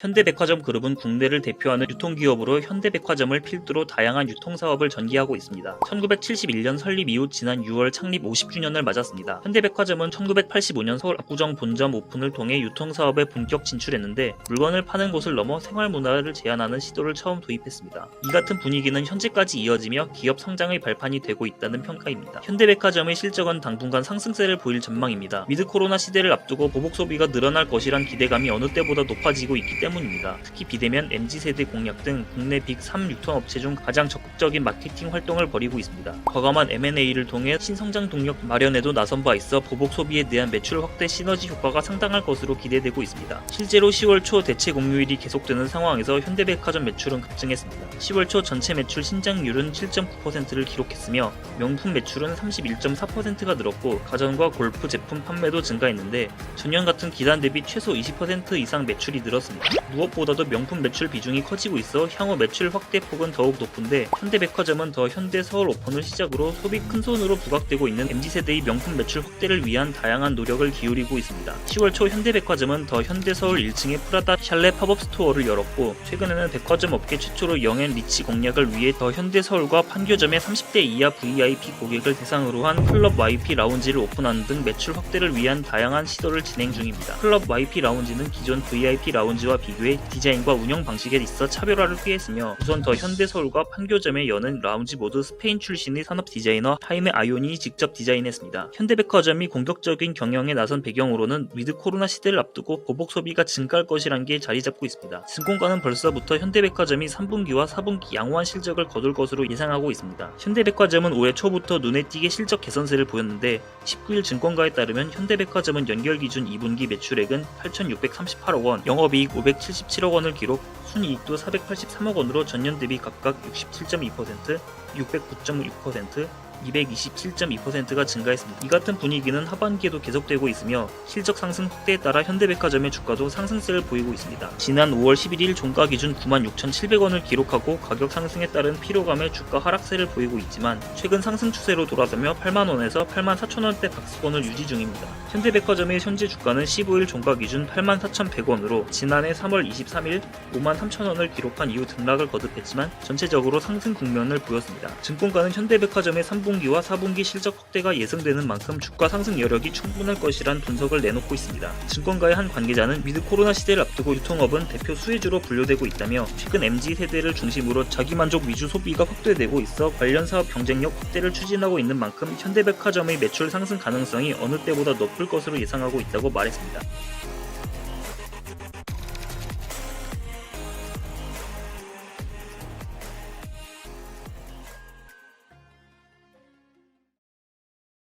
현대백화점 그룹은 국내를 대표하는 유통기업으로 현대백화점을 필두로 다양한 유통사업을 전개하고 있습니다. 1971년 설립 이후 지난 6월 창립 50주년을 맞았습니다. 현대백화점은 1985년 서울 압구정 본점 오픈을 통해 유통사업에 본격 진출했는데 물건을 파는 곳을 넘어 생활문화를 제한하는 시도를 처음 도입했습니다. 이 같은 분위기는 현재까지 이어지며 기업 성장의 발판이 되고 있다는 평가입니다. 현대백화점의 실적은 당분간 상승세를 보일 전망입니다. 미드 코로나 시대를 앞두고 보복 소비가 늘어날 것이란 기대감이 어느 때보다 높아지고 있기 때문 입니다. 특히 비대면 MZ세대 공략 등 국내 빅 3 유통 업체 중 가장 적극적인 마케팅 활동을 벌이고 있습니다. 과감한 M&A를 통해 신성장 동력 마련에도 나선 바 있어 보복 소비에 대한 매출 확대 시너지 효과가 상당할 것으로 기대되고 있습니다. 실제로 10월 초 대체 공휴일이 계속되는 상황에서 현대백화점 매출은 급증했습니다. 10월 초 전체 매출 신장률은 7.9%를 기록했으며 명품 매출은 31.4%가 늘었고 가전과 골프 제품 판매도 증가했는데 전년 같은 기간 대비 최소 20% 이상 매출이 늘었습니다. 무엇보다도 명품 매출 비중이 커지고 있어 향후 매출 확대 폭은 더욱 높은데 현대백화점은 더 현대 서울 오픈을 시작으로 소비 큰손으로 부각되고 있는 MZ세대의 명품 매출 확대를 위한 다양한 노력을 기울이고 있습니다. 10월 초 현대백화점은 더 현대 서울 1층에 프라다 샬레 팝업 스토어를 열었고 최근에는 백화점 업계 최초로 영앤 리치 공략을 위해 더 현대 서울과 판교점의 30대 이하 VIP 고객을 대상으로 한 클럽 YP 라운지를 오픈하는 등 매출 확대를 위한 다양한 시도를 진행 중입니다. 클럽 YP 라운지는 기존 VIP 라운지와 비교해 디자인과 운영 방식에 있어 차별화를 꾀했으며 우선 더 현대 서울과 판교점에 여는 라운지 모두 스페인 출신의 산업 디자이너 하이메 아요니 직접 디자인했습니다. 현대백화점이 공격적인 경영에 나선 배경으로는 위드 코로나 시대를 앞두고 보복 소비가 증가할 것이란 게 자리 잡고 있습니다. 증권가는 벌써부터 현대백화점이 3분기와 4분기 양호한 실적을 거둘 것으로 예상하고 있습니다. 현대백화점은 올해 초부터 눈에 띄게 실적 개선세를 보였는데 19일 증권가에 따르면 현대백화점은 연결 기준 2분기 매출액은 8,638억 원, 영업이익 577억 원을 기록, 순이익도 483억 원으로 전년 대비 각각 67.2%, 609.6%, 227.2%가 증가했습니다. 이 같은 분위기는 하반기에도 계속되고 있으며 실적 상승 확대에 따라 현대백화점의 주가도 상승세를 보이고 있습니다. 지난 5월 11일 종가 기준 96,700원을 기록하고 가격 상승에 따른 피로감에 주가 하락세를 보이고 있지만 최근 상승 추세로 돌아서며 8만원에서 8만 4천원대 박스권을 유지 중입니다. 현대백화점의 현재 주가는 15일 종가 기준 8만 4,100원으로 지난해 3월 23일 5만 3천원을 기록한 이후 등락을 거듭했지만 전체적으로 상승 국면을 보였습니다. 증권가는 현대백화점의 3 분기와 4분기 실적 확대가 예상되는 만큼 주가 상승 여력이 충분할 것이란 분석을 내놓고 있습니다. 증권가의 한 관계자는 미드 코로나 시대를 앞두고 유통업은 대표 수혜주로 분류되고 있다며 최근 MZ 세대를 중심으로 자기만족 위주 소비가 확대되고 있어 관련 사업 경쟁력 확대를 추진하고 있는 만큼 현대백화점의 매출 상승 가능성이 어느 때보다 높을 것으로 예상하고 있다고 말했습니다.